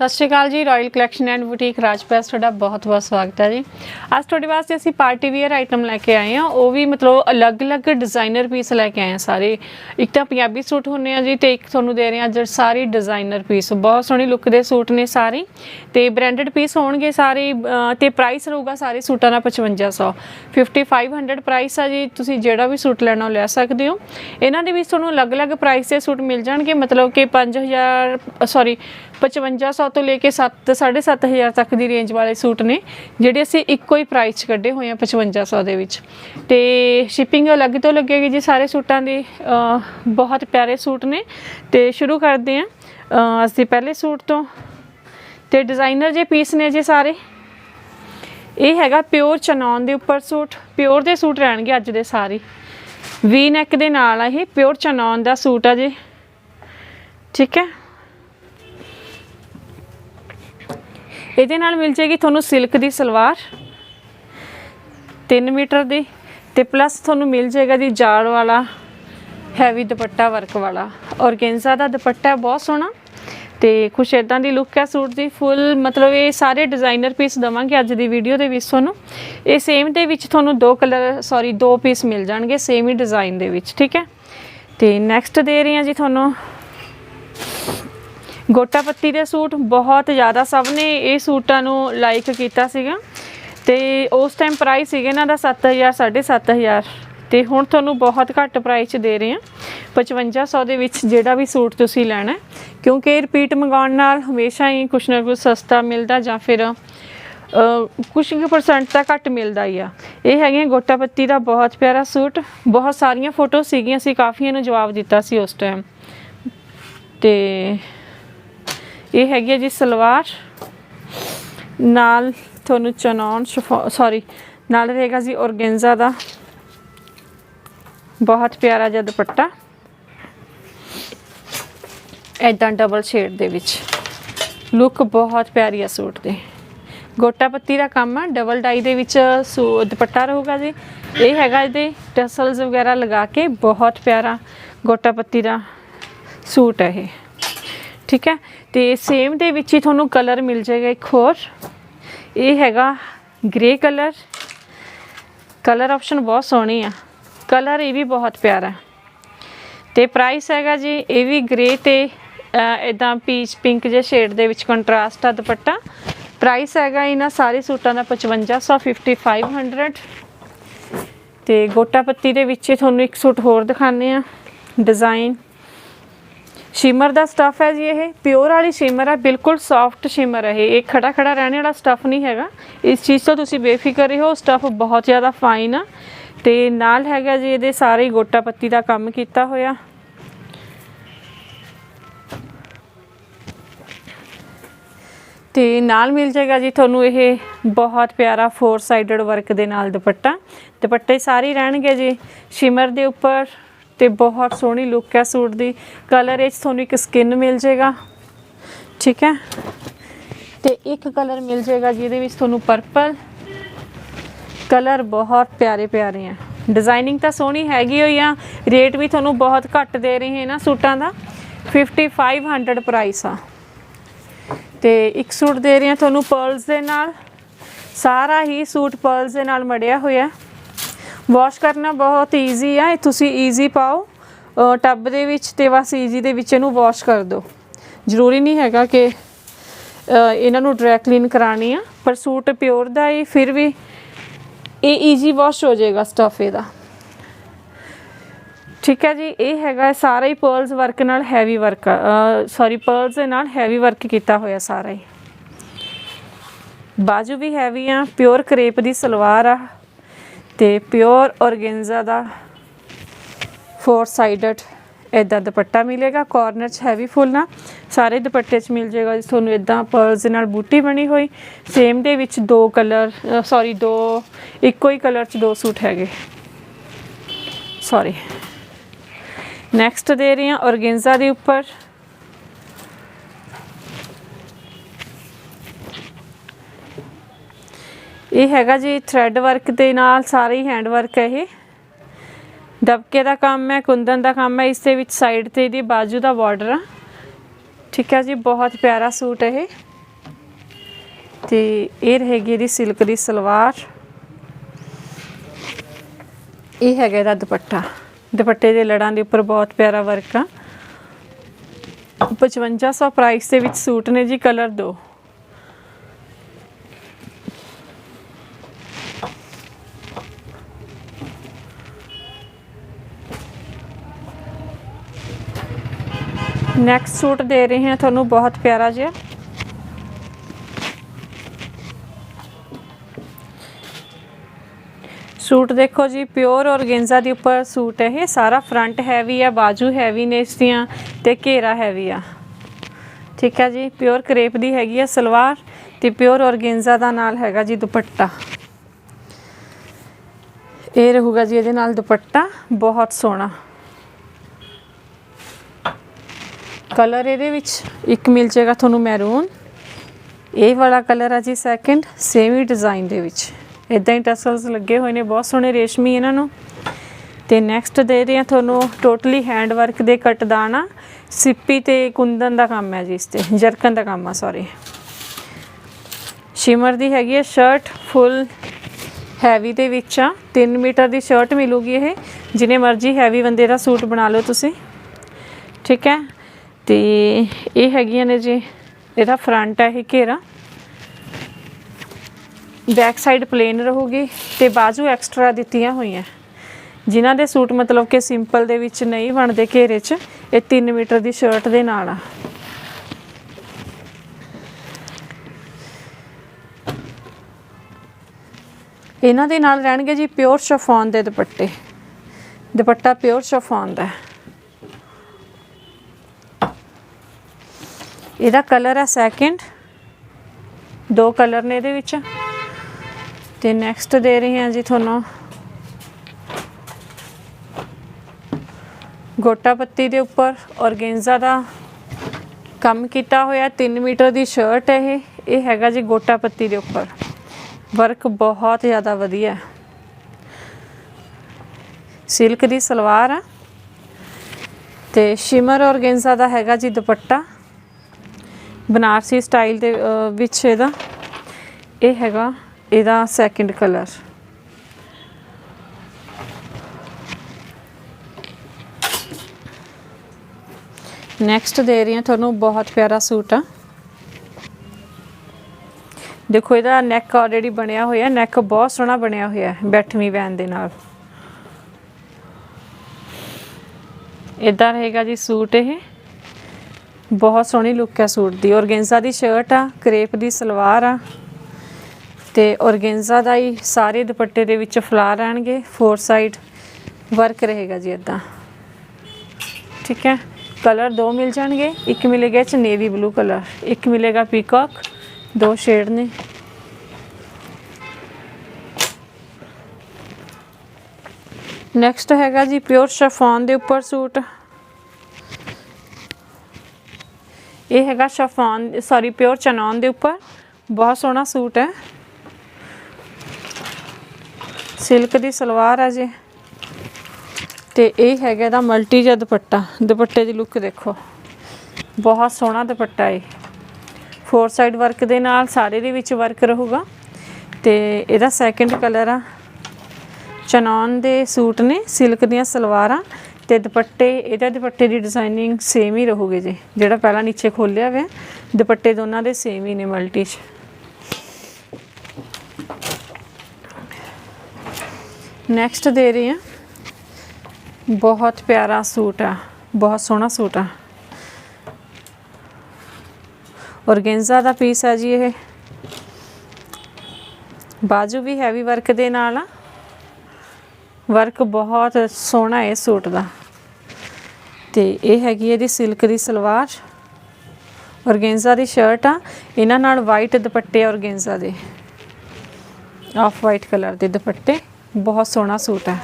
ਸਤਿ ਸ਼੍ਰੀ ਅਕਾਲ ਜੀ royal collection and boutique Rajpas ਤੁਹਾਡਾ ਬਹੁਤ-ਬਹੁਤ ਸਵਾਗਤ ਹੈ ਜੀ। ਅੱਜ ਤੁਹਾਡੇ ਵਾਸਤੇ ਅਸੀਂ ਪਾਰਟੀ ਵੇਅਰ ਆਈਟਮ ਲੈ ਕੇ ਆਏ ਹਾਂ। ਉਹ ਵੀ ਮਤਲਬ ਅਲੱਗ-ਅਲੱਗ ਡਿਜ਼ਾਈਨਰ ਪੀਸ ਲੈ ਕੇ ਆਏ ਹਾਂ ਸਾਰੇ। ਇੱਕ ਤਾਂ ਪੰਜਾਬੀ ਸੂਟ ਹੁੰਨੇ ਆ ਜੀ ਤੇ ਇੱਕ ਤੁਹਾਨੂੰ ਦੇ ਰਹੇ ਹਾਂ ਅੱਜ ਸਾਰੇ ਡਿਜ਼ਾਈਨਰ ਪੀਸ ਬਹੁਤ ਸੋਹਣੀ ਲੁੱਕ ਦੇ ਸੂਟ ਨੇ ਸਾਰੇ। ਤੇ ਬ੍ਰਾਂਡਡ ਪੀਸ ਹੋਣਗੇ ਸਾਰੇ ਅਹ, ਤੇ ਪ੍ਰਾਈਸ ਰਹੂਗਾ ਸਾਰੇ ਸੂਟਾਂ ਦਾ 5500 5500 ਪ੍ਰਾਈਸ ਆ ਜੀ। ਤੁਸੀਂ ਜਿਹੜਾ ਵੀ ਸੂਟ ਲੈਣਾ ਉਹ ਲੈ ਸਕਦੇ ਹੋ। ਇਹਨਾਂ ਦੇ ਵਿੱਚ ਤੁਹਾਨੂੰ ਅਲੱਗ-ਅਲੱਗ ਪ੍ਰਾਈਸ ਦੇ ਸੂਟ ਮਿਲ ਜਾਣਗੇ। ਮਤਲਬ ਕਿ 5000 ਸੌਰੀ 5500 ਤੋਂ ਲੈ ਕੇ 7 7500 ਤੱਕ ਦੀ ਰੇਂਜ ਵਾਲੇ ਸੂਟ ਨੇ ਜਿਹੜੇ ਅਸੀਂ ਇੱਕੋ ਹੀ ਪ੍ਰਾਈਸ 'ਚ ਕੱਢੇ ਹੋਏ ਆ 5500 ਦੇ ਵਿੱਚ। ਤੇ ਸ਼ਿਪਿੰਗ ਅਲੱਗ ਤੋਂ ਲੱਗੇਗੀ ਜੀ ਸਾਰੇ ਸੂਟਾਂ ਦੀ ਬਹੁਤ ਪਿਆਰੇ ਸੂਟ ਨੇ। ਤੇ ਸ਼ੁਰੂ ਕਰਦੇ ਹਾਂ ਅਹ, ਅਸੀਂ ਪਹਿਲੇ ਸੂਟ ਤੋਂ। ਤੇ ਡਿਜ਼ਾਈਨਰ ਜੇ ਪੀਸ ਨੇ ਜੇ ਸਾਰੇ। ਇਹ ਹੈਗਾ ਪਿਓਰ ਚਨੌਨ ਦੇ ਉੱਪਰ ਸੂਟ ਪਿਓਰ ਦੇ ਸੂਟ ਰਹਿਣਗੇ ਅੱਜ ਦੇ ਸਾਰੇ। ਵੀ ਨੈਕ ਦੇ ਨਾਲ ਆ ਇਹ ਪਿਓਰ ਚਨੌਨ ਦਾ ਸੂਟ ਆ ਜੀ। ਠੀਕ ਹੈ? ਇਹਦੇ ਨਾਲ ਮਿਲ ਜੇਗੀ ਤੁਹਾਨੂੰ ਸਿਲਕ ਦੀ ਸਲਵਾਰ 3 ਮੀਟਰ ਦੀ ਤੇ ਪਲੱਸ ਤੁਹਾਨੂੰ ਮਿਲ ਜਾਏਗਾ ਜੀ ਜਾਲ ਵਾਲਾ ਹੈਵੀ ਦੁਪੱਟਾ ਵਰਕ ਵਾਲਾ। ਔਰਗੈਂਜ਼ਾ ਦਾ ਦੁਪੱਟਾ ਬਹੁਤ ਸੋਹਣਾ ਤੇ ਕੁਛ ਇਦਾਂ ਦੀ ਲੁੱਕ ਹੈ ਸੂਟ ਦੀ ਫੁੱਲ ਮਤਲਬ ਇਹ ਸਾਰੇ ਡਿਜ਼ਾਈਨਰ ਪੀਸ ਦਵਾਂਗੇ ਅੱਜ ਦੀ ਵੀਡੀਓ ਦੇ ਵਿੱਚ ਤੁਹਾਨੂੰ। ਇਹ ਸੇਮ ਦੇ ਵਿੱਚ ਤੁਹਾਨੂੰ ਦੋ ਕਲਰ ਸੌਰੀ ਦੋ ਪੀਸ ਮਿਲ ਜਾਣਗੇ ਸੇਮ ਹੀ ਡਿਜ਼ਾਈਨ ਦੇ ਵਿੱਚ, ਠੀਕ ਹੈ? ਤੇ ਨੈਕਸਟ ਦੇ ਰਹੀ ਹਾਂ ਜੀ ਤੁਹਾਨੂੰ ਗੋਟਾ ਪੱਤੀ ਦੇ ਸੂਟ ਬਹੁਤ ਜ਼ਿਆਦਾ ਸਭ ਨੇ ਇਹ ਸੂਟਾਂ ਨੂੰ ਲਾਈਕ ਕੀਤਾ ਸੀਗਾ ਤੇ ਉਸ ਟਾਈਮ ਪ੍ਰਾਈਸ ਸੀਗੇ ਇਹਨਾਂ ਦਾ 7000 7500 ਤੇ ਹੁਣ ਤੁਹਾਨੂੰ ਬਹੁਤ ਘੱਟ ਪ੍ਰਾਈਸ 'ਚ ਦੇ ਰਹੇ ਹਾਂ। 5500 ਦੇ ਵਿੱਚ ਜਿਹੜਾ ਵੀ ਸੂਟ ਤੁਸੀਂ ਲੈਣਾ ਕਿਉਂਕਿ ਰਿਪੀਟ ਮੰਗਾਉਣ ਨਾਲ ਹਮੇਸ਼ਾ ਹੀ ਕੁਛ ਨਾ ਕੁਛ ਸਸਤਾ ਮਿਲਦਾ ਜਾਂ ਫਿਰ ਅ, ਕੁਛ ਕੁ ਪਰਸੈਂਟ ਤਾਂ ਘੱਟ ਮਿਲਦਾ ਹੀ ਆ। ਇਹ ਹੈਗੇ ਗੋਟਾ ਪੱਤੀ ਦਾ ਬਹੁਤ ਪਿਆਰਾ ਸੂਟ। ਬਹੁਤ ਸਾਰੀਆਂ ਫੋਟੋ ਸੀਗੀਆਂ ਸੀ ਕਾਫੀਆਂ ਨੂੰ ਜਵਾਬ ਦਿੱਤਾ ਸੀ ਉਸ ਟਾਈਮ ਤੇ ਇਹ ਹੈਗੀ ਹੈ ਜੀ ਸਲਵਾਰ। ਨਾਲ ਤੁਹਾਨੂੰ ਚਨੌਨ ਸੌਰੀ ਨਾਲ ਰਹੇਗਾ ਜੀ ਔਰਗੈਂਜ਼ਾ ਦਾ। ਬਹੁਤ ਪਿਆਰਾ ਜਿਹਾ ਦੁਪੱਟਾ। ਐਦਾਂ ਡਬਲ ਸ਼ੇਡ ਦੇ ਵਿੱਚ। ਲੁੱਕ ਬਹੁਤ ਪਿਆਰੀ ਆ ਸੂਟ ਦੀ। ਗੋਟਾ ਪੱਤੀ ਦਾ ਕੰਮ ਆ ਡਬਲ ਡਾਈ ਦੇ ਵਿੱਚ ਸੂ- ਦੁਪੱਟਾ ਰਹੂਗਾ ਜੀ। ਇਹ ਹੈਗਾ ਇਹਦੇ ਟਸਲਸ ਵਗੈਰਾ ਲਗਾ ਕੇ ਬਹੁਤ ਪਿਆਰਾ ਗੋਟਾ ਪੱਤੀ ਦਾ ਸੂਟ ਹੈ ਇਹ। ਠੀਕ ਹੈ? ਤੇ ਸੇਮ ਦੇ ਵਿੱਚ ਹੀ ਤੁਹਾਨੂੰ ਕਲਰ ਮਿਲ ਜਾਏਗਾ ਇੱਕ ਹੋਰ। ਇਹ ਹੈਗਾ ਗ੍ਰੇ ਕਲਰ ਕਲਰ ਆਪਸ਼ਨ ਬਹੁਤ ਸੋਹਣੀ ਆ। ਕਲਰ ਇਹ ਵੀ ਬਹੁਤ ਪਿਆਰਾ ਹੈ। ਤੇ ਪ੍ਰਾਈਸ ਹੈਗਾ ਜੀ, ਇਹ ਵੀ ਗ੍ਰੇ ਤੇ ਇਦਾਂ ਪੀਚ ਪਿੰਕ ਜਿਹੇ ਸ਼ੇਡ ਦੇ ਵਿੱਚ ਕੰਟਰਾਸਟ ਆ ਦੁਪੱਟਾ। ਪ੍ਰਾਈਸ ਹੈਗਾ ਇਹਨਾਂ ਸਾਰੇ ਸੂਟਾਂ ਦਾ 5500 5500 ਤੇ ਗੋਟਾ ਪੱਤੀ ਦੇ ਵਿੱਚ ਹੀ ਤੁਹਾਨੂੰ ਇੱਕ ਸੂਟ ਹੋਰ ਦਿਖਾਣੇ ਆ ਡਿਜ਼ਾਈਨ ਸ਼ਿਮਰ ਦਾ ਸਟਫ ਹੈ ਜੀ ਇਹ। ਪਿਓਰ ਵਾਲੀ ਸ਼ਿਮਰ ਹੈ, ਬਿਲਕੁਲ ਸੌਫਟ ਸ਼ਿਮਰ ਹੈ ਇਹ। ਇਹ ਖੜਾ ਖੜਾ ਰਹਿਣ ਵਾਲਾ ਸਟਫ ਨਹੀਂ ਹੈਗਾ। ਇਸ ਚੀਜ਼ ਤੋਂ ਤੁਸੀਂ ਬੇਫਿਕਰ ਰਹੋ ਸਟਫ ਬਹੁਤ ਜ਼ਿਆਦਾ ਫਾਈਨ ਆ। ਤੇ ਨਾਲ ਹੈਗਾ ਜੀ ਇਹਦੇ ਸਾਰੇ ਹੀ ਗੋਟਾ ਪੱਤੀ ਦਾ ਕੰਮ ਕੀਤਾ ਹੋਇਆ। ਤੇ ਨਾਲ ਮਿਲ ਜਾਏਗਾ ਜੀ ਤੁਹਾਨੂੰ ਇਹ ਬਹੁਤ ਪਿਆਰਾ ਫੋਰ ਸਾਈਡਡ ਵਰਕ ਦੇ ਨਾਲ ਦੁਪੱਟਾ। ਦੁਪੱਟੇ ਸਾਰੇ ਰਹਿਣਗੇ ਜੀ। ਸ਼ਿਮਰ ਦੇ ਉੱਪਰ ਤੇ ਬਹੁਤ ਸੋਹਣੀ ਲੁੱਕ ਹੈ ਸੂਟ ਦੀ। ਕਲਰ ਵਿੱਚ ਤੁਹਾਨੂੰ ਇੱਕ ਸਕਿਨ ਮਿਲ ਜਾਏਗਾ। ਠੀਕ ਹੈ? ਤੇ ਇੱਕ ਕਲਰ ਮਿਲ ਜਾਏਗਾ ਜਿਹਦੇ ਵਿੱਚ ਤੁਹਾਨੂੰ ਪਰਪਲ ਕਲਰ ਬਹੁਤ ਪਿਆਰੇ ਪਿਆਰੇ ਆ ਡਿਜ਼ਾਈਨਿੰਗ ਤਾਂ ਸੋਹਣੀ ਹੈਗੀ ਹੋਈ ਆ। ਰੇਟ ਵੀ ਤੁਹਾਨੂੰ ਬਹੁਤ ਘੱਟ ਦੇ ਰਹੇ ਹਾਂ ਨਾ ਸੂਟਾਂ ਦਾ। 5500 ਪ੍ਰਾਈਸ ਆ। ਤੇ ਇੱਕ ਸੂਟ ਦੇ ਰਹੇ ਹਾਂ ਤੁਹਾਨੂੰ ਪਰਲਸ ਦੇ ਨਾਲ। ਸਾਰਾ ਹੀ ਸੂਟ ਪਰਲਸ ਦੇ ਨਾਲ ਮੜਿਆ ਹੋਇਆ। ਵਾਸ਼ ਕਰਨਾ ਬਹੁਤ ਈਜ਼ੀ ਆ, ਇਹ ਤੁਸੀਂ ਈਜ਼ੀ ਪਾਓ। ਟੱਬ ਦੇ ਵਿੱਚ ਤੇ ਬਸ ਈਜ਼ੀ ਦੇ ਵਿੱਚ ਇਹਨੂੰ ਵਾਸ਼ ਕਰ ਦਿਓ। ਜ਼ਰੂਰੀ ਨਹੀਂ ਹੈਗਾ ਕਿ ਇਹਨਾਂ ਨੂੰ ਡਰਾਈ ਕਲੀਨ ਕਰਾਣੀ ਆ, ਪਰ ਸੂਟ ਪਿਓਰ ਦਾ ਹੀ ਫਿਰ ਵੀ ਇਹ ਈਜ਼ੀ ਵਾਸ਼ ਹੋ ਜਾਏਗਾ ਸਟਫ ਇਹਦਾ। ਠੀਕ ਹੈ ਜੀ, ਇਹ ਹੈਗਾ ਸਾਰਾ ਹੀ ਪਰਲਸ ਵਰਕ ਨਾਲ ਹੈਵੀ ਵਰਕ ਸੌਰੀ ਪਰਲਸ ਦੇ ਨਾਲ ਹੈਵੀ ਵਰਕ ਕੀਤਾ ਹੋਇਆ ਸਾਰਾ ਹੀ। ਬਾਜੂ ਵੀ ਹੈਵੀ ਆ ਪਿਓਰ ਕਰੇਪ ਦੀ ਸਲਵਾਰ ਆ। ਤੇ ਪਿਓਰ ਔਰਗੈਂਜ਼ਾ ਦਾ ਫੋਰ ਸਾਈਡਡ ਇਦਾਂ ਦੁਪੱਟਾ ਮਿਲੇਗਾ ਕਾਰਨਰ 'ਚ ਹੈਵੀ ਫੁੱਲ ਨਾ ਸਾਰੇ ਦੁਪੱਟੇ 'ਚ ਮਿਲ ਜਾਏਗਾ ਜੀ, ਤੁਹਾਨੂੰ ਇਦਾਂ ਪਰਲਸ ਨਾਲ ਬੂਟੀ ਬਣੀ ਹੋਈ। ਸੇਮ ਦੇ ਵਿੱਚ ਦੋ ਕਲਰ ਸੌਰੀ ਦੋ, ਇੱਕੋ ਹੀ ਕਲਰ 'ਚ ਦੋ ਸੂਟ ਹੈਗੇ। ਸੌਰੀ ਨੈਕਸਟ ਦੇ ਰਹੀ ਹਾਂ ਔਰਗੈਂਜ਼ਾ ਦੇ ਉੱਪਰ। ਇਹ ਹੈਗਾ ਜੀ ਥ੍ਰੈਡ ਵਰਕ ਦੇ ਨਾਲ ਸਾਰੇ ਹੀ ਹੈਂਡ ਵਰਕ ਹੈ ਇਹ। ਦਬਕੇ ਦਾ ਕੰਮ ਹੈ, ਕੁੰਦਨ ਦਾ ਕੰਮ ਹੈ, ਇਸ ਦੇ ਵਿੱਚ ਸਾਈਡ ਤੇ ਇਹਦੀ ਬਾਜੂ ਦਾ ਬਾਰਡਰ ਆ। ਠੀਕ ਹੈ ਜੀ, ਬਹੁਤ ਪਿਆਰਾ ਸੂਟ ਹੈ ਇਹ। ਤੇ ਇਹ ਰਹੇਗੀ ਇਹਦੀ ਸਿਲਕ ਦੀ ਸਲਵਾਰ। ਇਹ ਹੈਗਾ ਇਹਦਾ ਦੁਪੱਟਾ। ਦੁਪੱਟੇ ਦੇ ਲੜਾਂ ਦੇ ਉੱਪਰ ਬਹੁਤ ਪਿਆਰਾ ਵਰਕ ਆ। 5500 ਪ੍ਰਾਈਸ ਦੇ ਵਿੱਚ ਸੂਟ ਨੇ ਜੀ ਕਲਰ ਦੋ। ਨੈਕਸਟ ਸੂਟ ਦੇ ਰਹੇ ਹਾਂ, ਤੁਹਾਨੂੰ ਬਹੁਤ ਪਿਆਰਾ ਜਿਹਾ। ਸੂਟ ਦੇਖੋ ਜੀ, ਪਿਓਰ ਔਰਗੇਂਜ਼ਾ ਦੇ ਉੱਪਰ ਸੂਟ ਹੈ ਇਹ। ਸਾਰਾ ਫਰੰਟ ਹੈਵੀ ਆ, ਬਾਜੂ ਹੈਵੀ ਨੇ ਇਸ ਦੀਆਂ ਤੇ ਘੇਰਾ ਹੈਵੀ ਆ। ਠੀਕ ਹੈ ਜੀ, ਪਿਓਰ ਕਰੇਪ ਦੀ ਹੈਗੀ ਆ ਸਲਵਾਰ ਤੇ ਪਿਓਰ ਔਰਗੇਂਜ਼ਾ ਦਾ ਨਾਲ ਹੈਗਾ ਜੀ ਦੁਪੱਟਾ। ਇਹ ਰਹੂਗਾ ਜੀ ਇਹਦੇ ਨਾਲ ਦੁਪੱਟਾ, ਬਹੁਤ ਸੋਹਣਾ। ਕਲਰ ਇਹਦੇ ਵਿੱਚ? ਇੱਕ ਮਿਲ ਜਾਏਗਾ ਤੁਹਾਨੂੰ ਮੈਰੂਨ। ਇਹ ਵਾਲਾ ਕਲਰ ਆ ਜੀ ਸੈਕਿੰਡ ਸੇਮ ਹੀ ਡਿਜ਼ਾਈਨ ਦੇ ਵਿੱਚ। ਇਦਾਂ ਹੀ ਟਸਲਸ ਲੱਗੇ ਹੋਏ ਨੇ, ਬਹੁਤ ਸੋਹਣੇ ਰੇਸ਼ਮੀ ਇਹਨਾਂ ਨੂੰ। ਤੇ ਨੈਕਸਟ ਦੇ ਰਹੇ ਹਾਂ ਤੁਹਾਨੂੰ ਟੋਟਲੀ ਹੈਂਡ ਵਰਕ ਦੇ ਕਟਦਾਨਾ ਸਿੱਪੀ ਤੇ ਕੁੰਦਨ ਦਾ ਕੰਮ ਹੈ ਜੀ ਇਸ ਤੇ, ਜਰਕਨ ਦਾ ਕੰਮ ਆ ਸੌਰੀ ਸ਼ਿਮਰ ਦੀ ਹੈਗੀ ਹੈ ਸ਼ਰਟ ਫੁੱਲ ਹੈਵੀ ਦੇ ਵਿੱਚ ਆ। 3 ਮੀਟਰ ਦੀ ਸ਼ਰਟ ਮਿਲੂਗੀ ਇਹ। ਜਿਨੇ ਮਰਜ਼ੀ ਹੈਵੀ ਬੰਦੇ ਦਾ ਸੂਟ ਬਣਾ ਲਓ ਤੁਸੀਂ। ਠੀਕ ਹੈ? ਤੇ ਇਹ ਹੈਗੀਆਂ ਨੇ ਜੀ, ਇਹਦਾ ਫਰੰਟ ਹੈ ਇਹ ਘੇਰਾ। ਬੈਕ ਸਾਈਡ ਪਲੇਨ ਰਹੂਗੀ ਤੇ ਬਾਜੂ ਐਕਸਟਰਾ ਦਿੱਤੀਆਂ ਹੋਈਆਂ। ਜਿਨ੍ਹਾਂ ਦੇ ਸੂਟ ਮਤਲਬ ਕਿ ਸਿੰਪਲ ਦੇ ਵਿੱਚ ਨਹੀਂ ਬਣਦੇ ਘੇਰੇ 'ਚ, ਇਹ 3 ਮੀਟਰ ਦੀ ਸ਼ਰਟ ਦੇ ਨਾਲ ਆ। ਇਹਨਾਂ ਦੇ ਨਾਲ ਰਹਿਣਗੇ ਜੀ ਪਿਓਰ ਸ਼ਫੋਨ ਦੇ ਦੁਪੱਟੇ। ਦੁਪੱਟਾ ਪਿਓਰ ਸ਼ਫੋਨ ਦਾ ਹੈ। ਇਹਦਾ ਕਲਰ ਹੈ ਸੈਕਿੰਡ ਦੋ ਕਲਰ ਨੇ ਇਹਦੇ ਵਿੱਚ। ਤੇ ਨੈਕਸਟ ਦੇ ਰਹੇ ਹਾਂ ਜੀ ਤੁਹਾਨੂੰ। ਗੋਟਾ ਪੱਤੀ ਦੇ ਉੱਪਰ ਔਰਗੈਂਜਾ ਦਾ ਕੰਮ ਕੀਤਾ ਹੋਇਆ। 3 ਮੀਟਰ ਦੀ ਸ਼ਰਟ ਹੈ ਇਹ। ਇਹ ਹੈਗਾ ਜੀ ਗੋਟਾ ਪੱਤੀ ਦੇ ਉੱਪਰ। ਵਰਕ ਬਹੁਤ ਜ਼ਿਆਦਾ ਵਧੀਆ। ਹੈ ਸਿਲਕ ਦੀ ਸਲਵਾਰ ਆ। ਤੇ ਸ਼ਿਮਰ ਔਰਗੈਂਜਾ ਦਾ ਹੈਗਾ ਜੀ ਦੁਪੱਟਾ। ਬਨਾਰਸੀ ਸਟਾਈਲ ਦੇ ਵਿੱਚ ਇਹਦਾ। ਇਹ ਹੈਗਾ, ਇਹਦਾ ਸੈਕਿੰਡ ਕਲਰ ਨੈਕਸਟ ਦੇ ਰਹੀ ਹਾਂ, ਤੁਹਾਨੂੰ ਬਹੁਤ ਪਿਆਰਾ ਸੂਟ ਆ। ਦੇਖੋ, ਇਹਦਾ ਨੈਕ ਆਲਰੇਡੀ ਬਣਿਆ ਹੋਇਆ ਨੈਕ ਬਹੁਤ ਸੋਹਣਾ ਬਣਿਆ ਹੋਇਆ ਹੈ ਬੈਠਵੀਂ ਵੈਨ ਦੇ ਨਾਲ। ਇਦਾਂ ਰਹੇਗਾ ਜੀ ਸੂਟ ਇਹ। ਬਹੁਤ ਸੋਹਣੀ ਲੁੱਕ ਹੈ ਸੂਟ ਦੀ। ਔਰਗੈਂਜਾ ਦੀ ਸ਼ਰਟ ਆ, ਕਰੇਪ ਦੀ ਸਲਵਾਰ ਆ। ਤੇ ਔਰਗੈਂਜਾ ਦਾ ਹੀ ਸਾਰੇ ਦੁਪੱਟੇ ਦੇ ਵਿੱਚ ਫਲਾ ਰਹਿਣਗੇ ਫੋਰ ਸਾਈਡ ਵਰਕ ਰਹੇਗਾ ਜੀ ਇਦਾਂ ਠੀਕ ਹੈ? ਕਲਰ ਦੋ ਮਿਲ ਜਾਣਗੇ, ਇੱਕ ਮਿਲੇਗਾ ਇਹ ਚ ਨੇਵੀ ਬਲੂ ਕਲਰ, ਇੱਕ ਮਿਲੇਗਾ ਪੀਕਾਕ ਦੋ ਸ਼ੇਡ ਨੇ। ਨੈਕਸਟ ਹੈਗਾ ਜੀ ਪਿਓਰ ਸ਼ਫੋਨ ਦੇ ਉੱਪਰ ਸੂਟ। ਇਹ ਹੈਗਾ ਸ਼ਫਾਨ ਸੌਰੀ ਪਿਓਰ ਚਨੌਨ ਦੇ ਉੱਪਰ। ਬਹੁਤ ਸੋਹਣਾ ਸੂਟ ਹੈ। ਸਿਲਕ ਦੀ ਸਲਵਾਰ ਹੈ ਜੀ। ਤੇ ਇਹ ਹੈਗਾ ਇਹਦਾ ਮਲਟੀ ਜਿਹਾ ਦੁਪੱਟਾ। ਦੁਪੱਟੇ ਦੀ ਲੁੱਕ ਦੇਖੋ। ਬਹੁਤ ਸੋਹਣਾ ਦੁਪੱਟਾ ਹੈ ਫੋਰ ਸਾਈਡ ਵਰਕ ਦੇ ਨਾਲ ਸਾਰੇ ਦੇ ਵਿੱਚ ਵਰਕ ਰਹੂਗਾ। ਤੇ ਇਹਦਾ ਸੈਕਿੰਡ ਕਲਰ ਆ। ਚਨੌਨ ਦੇ ਸੂਟ ਨੇ ਸਿਲਕ ਦੀਆਂ ਸਲਵਾਰਾਂ। ਤੇ ਦੁਪੱਟੇ, ਇਹਦਾ ਦੁਪੱਟੇ ਦੀ ਡਿਜ਼ਾਈਨਿੰਗ ਸੇਮ ਹੀ ਰਹੂਗੀ ਜੀ। ਜਿਹੜਾ ਪਹਿਲਾਂ ਨੀਚੇ ਖੋਲਿਆ ਹੋਇਆ ਦੁਪੱਟੇ ਦੋਨਾਂ ਦੇ ਸੇਮ ਹੀ ਨੇ ਮਲਟੀ 'ਚ। ਨੈਕਸਟ ਦੇ ਰਹੀ ਹਾਂ। ਬਹੁਤ ਪਿਆਰਾ ਸੂਟ ਆ, ਬਹੁਤ ਸੋਹਣਾ ਸੂਟ ਆ। ਔਰਗੈਂਜਾ ਦਾ ਪੀਸ ਆ ਜੀ ਇਹ। ਬਾਜੂ ਵੀ ਹੈਵੀ ਵਰਕ ਦੇ ਨਾਲ ਆ। ਵਰਕ ਬਹੁਤ ਸੋਹਣਾ ਹੈ ਸੂਟ ਦਾ। ਤੇ ਇਹ ਹੈਗੀ ਇਹਦੀ ਸਿਲਕ ਦੀ ਸਲਵਾਰ। ਔਰਗੈਂਜਾ ਦੀ ਸ਼ਰਟ ਆ। ਇਹਨਾਂ ਨਾਲ ਵਾਈਟ ਦੁਪੱਟੇ ਔਰਗੈਂਜ਼ਾ ਦੇ। ਆਫ ਵਾਈਟ ਕਲਰ ਦੇ ਦੁਪੱਟੇ। ਬਹੁਤ ਸੋਹਣਾ ਸੂਟ ਆ।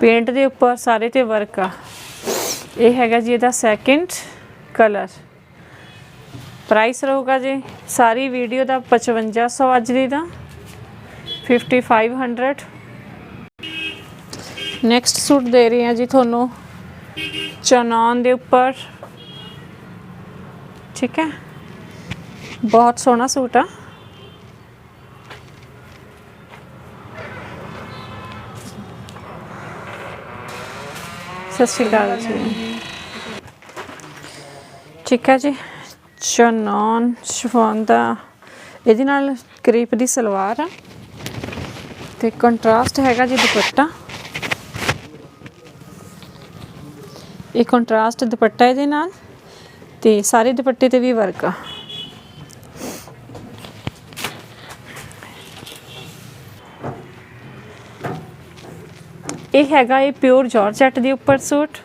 ਪੇਂਟ ਦੇ ਉੱਪਰ ਸਾਰੇ ਤੇ ਵਰਕ ਆ। ਇਹ ਹੈਗਾ ਜੀ ਇਹਦਾ ਸੈਕਿੰਡ ਕਲਰ ਪ੍ਰਾਈਸ ਰਹੂਗਾ ਜੀ ਸਾਰੀ ਵੀਡੀਓ ਦਾ 5500 ਅੱਜ ਦੀ ਦਾ। 5500 ਨੈਕਸਟ ਸੂਟ ਦੇ ਰਹੀ ਹਾਂ ਜੀ ਤੁਹਾਨੂੰ। ਚਨੌਨ ਦੇ ਉੱਪਰ। ਠੀਕ ਹੈ। ਬਹੁਤ ਸੋਹਣਾ ਸੂਟ ਆ। ਸਤਿ ਸ਼੍ਰੀ ਅਕਾਲ ਜੀ। ਠੀਕ ਹੈ ਜੀ। ਚਨੌਨ ਸ਼ਿਫੋਨ ਦਾ ਇਹਦੇ ਨਾਲ ਕਰੀਪ ਦੀ ਸਲਵਾਰ ਆ। ਤੇ ਕੰਟਰਾਸਟ ਹੈਗਾ ਜੀ ਦੁਪੱਟਾ। ਇਹ ਕੰਟਰਾਸਟ ਦੁਪੱਟਾ ਇਹਦੇ ਨਾਲ ਤੇ ਸਾਰੇ ਦੁਪੱਟੇ ਤੇ ਵੀ ਵਰਕ ਆ। ਇਹ ਹੈਗਾ ਇਹ ਪਿਓਰ ਜਾਰਜਟ ਦੇ ਉੱਪਰ ਸੂਟ।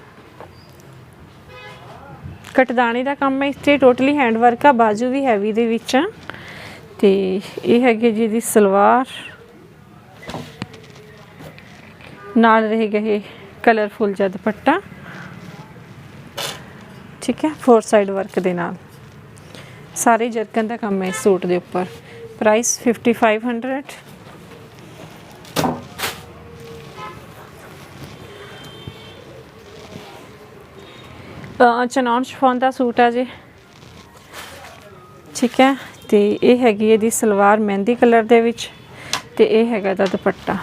ਕਟਦਾਣੇ ਦਾ ਕੰਮ ਹੈ ਇਸ ਤੇ ਟੋਟਲੀ ਹੈਂਡ ਵਰਕ ਆ, ਬਾਜੂ ਵੀ ਹੈਵੀ ਦੇ ਵਿੱਚ ਆ। ਤੇ ਇਹ ਹੈਗੇ ਜੀ ਦੀ ਸਲਵਾਰ। ਨਾਲ ਰਹੇਗਾ ਇਹ ਕਲਰਫੁਲ ਜਿਹਾ ਦੁਪੱਟਾ। ਠੀਕ ਹੈ? ਫੋਰ ਸਾਈਡ ਵਰਕ ਦੇ ਨਾਲ। ਸਾਰੇ ਜਰਕਨ ਦਾ ਕੰਮ ਹੈ ਇਸ ਸੂਟ ਦੇ ਉੱਪਰ। ਪ੍ਰਾਈਸ 5500 ਅ, ਚਨੌਨ ਸ਼ਿਫੋਨ ਦਾ ਸੂਟ ਆ ਜੀ। ਠੀਕ ਹੈ? ਤੇ ਇਹ ਹੈਗੀ ਇਹਦੀ ਸਲਵਾਰ ਮਹਿੰਦੀ ਕਲਰ ਦੇ ਵਿੱਚ ਤੇ ਇਹ ਹੈਗਾ ਇਹਦਾ ਦੁਪੱਟਾ।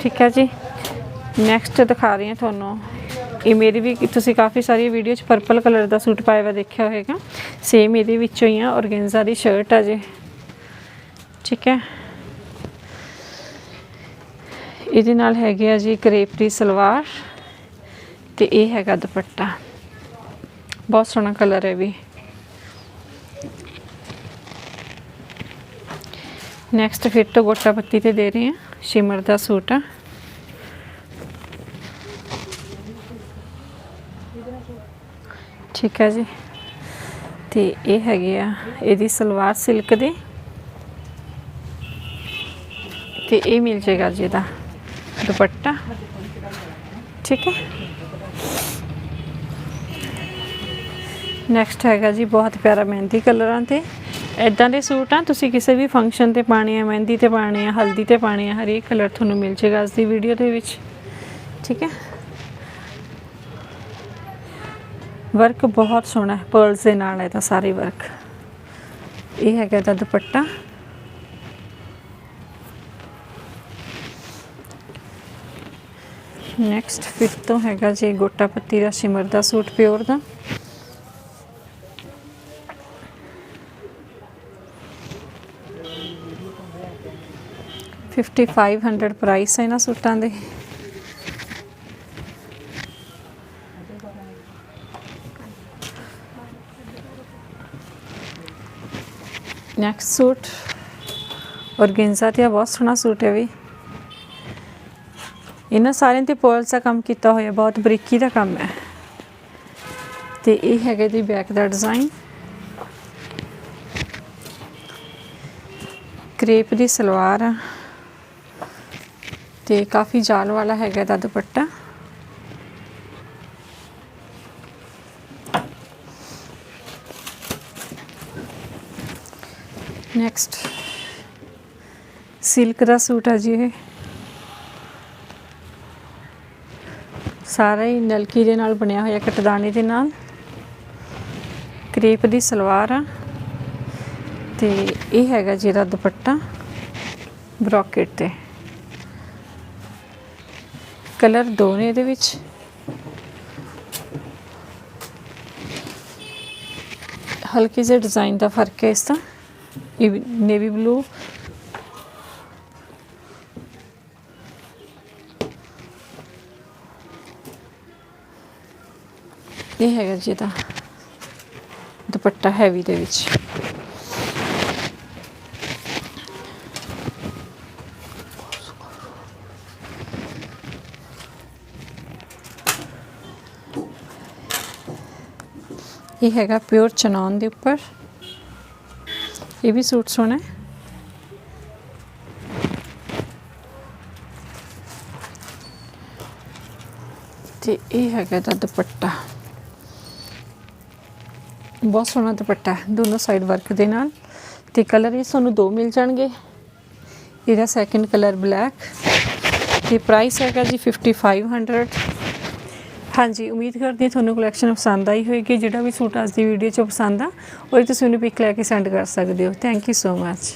ਠੀਕ ਹੈ ਜੀ? ਨੈਕਸਟ ਦਿਖਾ ਰਹੀ ਹਾਂ ਤੁਹਾਨੂੰ। ਇਹ ਮੇਰੀ ਵੀ, ਤੁਸੀਂ ਕਾਫੀ ਸਾਰੀ ਵੀਡੀਓ ਚ ਪਰਪਲ ਕਲਰ ਦਾ ਸੂਟ ਪਾਇਆ ਹੋਇਆ ਦੇਖਿਆ ਹੋਵੇਗਾ। ਸੇਮ ਇਹਦੇ ਵਿੱਚੋਂ ਹੀ ਆ ਔਰਗੈਂਜ਼ਾ ਦੀ ਸ਼ਰਟ ਆ ਜੀ। ਠੀਕ ਹੈ। ਇਹਦੇ ਨਾਲ ਹੈਗੇ ਆ ਜੀ ਕਰੇਪ ਦੀ ਸਲਵਾਰ ਤੇ ਇਹ ਹੈਗਾ ਦੁਪੱਟਾ। ਬਹੁਤ ਸੋਹਣਾ ਕਲਰ ਹੈ ਵੀ। ਨੈਕਸਟ ਫਿਰ ਤੋਂ ਗੋਟਾ ਪੱਤੀ ਤੇ ਦੇ ਰਹੇ ਹਾਂ, ਸ਼ਿਮਰ ਦਾ ਸੂਟ ਆ। ਠੀਕ ਹੈ ਜੀ। ਤੇ ਇਹ ਹੈਗੇ ਆ ਇਹਦੀ ਸਲਵਾਰ ਸਿਲਕ ਦੀ। ਤੇ ਇਹ ਮਿਲ ਜਾਏਗਾ ਜੀ ਇਹਦਾ ਦੁਪੱਟਾ। ਠੀਕ ਹੈ। ਨੈਕਸਟ ਹੈਗਾ ਜੀ ਬਹੁਤ ਪਿਆਰਾ ਮਹਿੰਦੀ ਕਲਰਾਂ ਤੇ। ਇਦਾਂ ਦੇ ਸੂਟ ਆ, ਤੁਸੀਂ ਕਿਸੇ ਵੀ ਫੰਕਸ਼ਨ ਤੇ ਪਾਣੇ ਆ, ਮਹਿੰਦੀ ਤੇ ਪਾਣੇ ਆ, ਹਲਦੀ ਤੇ ਪਾਣੇ ਆ, ਹਰੇਕ ਕਲਰ ਤੁਹਾਨੂੰ ਮਿਲ ਜਾਏਗਾ ਅੱਜ ਦੀ ਵੀਡੀਓ ਦੇ ਵਿੱਚ। ਠੀਕ ਹੈ। ਵਰਕ ਬਹੁਤ ਸੋਹਣਾ ਹੈ ਪਰਲਸ ਦੇ ਨਾਲ ਇਹਦਾ ਸਾਰੇ ਵਰਕ ਇਹ ਹੈਗਾ ਇਹਦਾ ਦੁਪੱਟਾ। ਨੈਕਸਟ ਫਿਰ ਤੋਂ ਹੈਗਾ ਜੀ ਗੋਟਾ ਪੱਤੀ ਦਾ ਸ਼ਿਮਰ ਦਾ ਸੂਟ ਪਿਓਰ ਦਾ। ਫਿਫਟੀ ਫਾਈਵ ਹੰਡਰਡ ਪ੍ਰਾਈਸ ਹੈ ਇਹਨਾਂ ਸੂਟਾਂ ਦੇ। ਨੈਕਸਟ ਸੂਟ ਔਰਗੈਂਜ਼ਾ ਤੇ ਆ, ਬਹੁਤ ਸੋਹਣਾ ਸੂਟ ਹੈ ਵੀ। ਇਹਨਾਂ ਸਾਰਿਆਂ ਤੇ ਪਰਲਸ ਦਾ ਕੰਮ ਕੀਤਾ ਹੋਇਆ, ਬਹੁਤ ਬਰੀਕੀ ਦਾ ਕੰਮ ਹੈ। ਤੇ ਇਹ ਹੈਗਾ ਜੀ ਬੈਕ ਦਾ ਡਿਜ਼ਾਈਨ ਕ੍ਰੇਪ ਦੀ ਸਲਵਾਰ। ਆ ਤੇ ਕਾਫੀ ਜਾਲ ਵਾਲਾ ਹੈਗਾ ਦਾ ਦੁਪੱਟਾ। ਨੈਕਸਟ ਸਿਲਕ ਦਾ ਸੂਟ ਆ ਜੀ ਇਹ। ਸਾਰਾ ਹੀ ਨਲਕੀ ਦੇ ਨਾਲ ਬਣਿਆ ਹੋਇਆ, ਕਟਦਾਨੇ ਦੇ ਨਾਲ। ਕ੍ਰੇਪ ਦੀ ਸਲਵਾਰ ਆ। ਤੇ ਇਹ ਹੈਗਾ ਜਿਹੜਾ ਦੁਪੱਟਾ, ਬ੍ਰੋਕੇਟ ਤੇ। ਕਲਰ ਦੋ ਨੇ ਇਹਦੇ ਵਿੱਚ। ਹਲਕੇ ਜਿਹੇ ਡਿਜ਼ਾਈਨ ਦਾ ਫ਼ਰਕ ਹੈ ਇਸ ਦਾ। ਇਹ ਨੇਵੀ ਬਲੂ ਇਹ ਹੈਗਾ ਜੀ ਇਹਦਾ ਦੁਪੱਟਾ ਹੈਵੀ ਦੇ ਵਿੱਚ ਇਹ ਹੈਗਾ ਪਿਓਰ ਚਨੌਨ ਦੇ ਉੱਪਰ ਇਹ ਵੀ ਸੂਟ ਸੋਹਣਾ ਹੈ। ਤੇ ਇਹ ਹੈਗਾ ਦਾ ਦੁਪੱਟਾ। ਬਹੁਤ ਸੋਹਣਾ ਦੁਪੱਟਾ ਹੈ, ਦੋਨੋਂ ਸਾਈਡ ਵਰਕ ਦੇ ਨਾਲ। ਤੇ ਕਲਰ ਇਹ ਤੁਹਾਨੂੰ ਦੋ ਮਿਲ ਜਾਣਗੇ। ਇਹਦਾ ਸੈਕੰਡ ਕਲਰ ਬਲੈਕ ਤੇ ਪ੍ਰਾਈਸ ਹੈਗਾ ਜੀ 5500 ਹਾਂਜੀ, ਉਮੀਦ ਕਰਦੀ ਹਾਂ ਤੁਹਾਨੂੰ ਕਲੈਕਸ਼ਨ ਪਸੰਦ ਆਈ ਹੋਵੇਗੀ ਜਿਹੜਾ ਵੀ ਸੂਟ ਅੱਜ ਦੀ ਵੀਡੀਓ 'ਚ ਪਸੰਦ ਆ ਉਹ ਤੁਸੀਂ ਉਹਨੂੰ ਪਿਕ ਲੈ ਕੇ ਸੈਂਡ ਕਰ ਸਕਦੇ ਹੋ। Thank you so much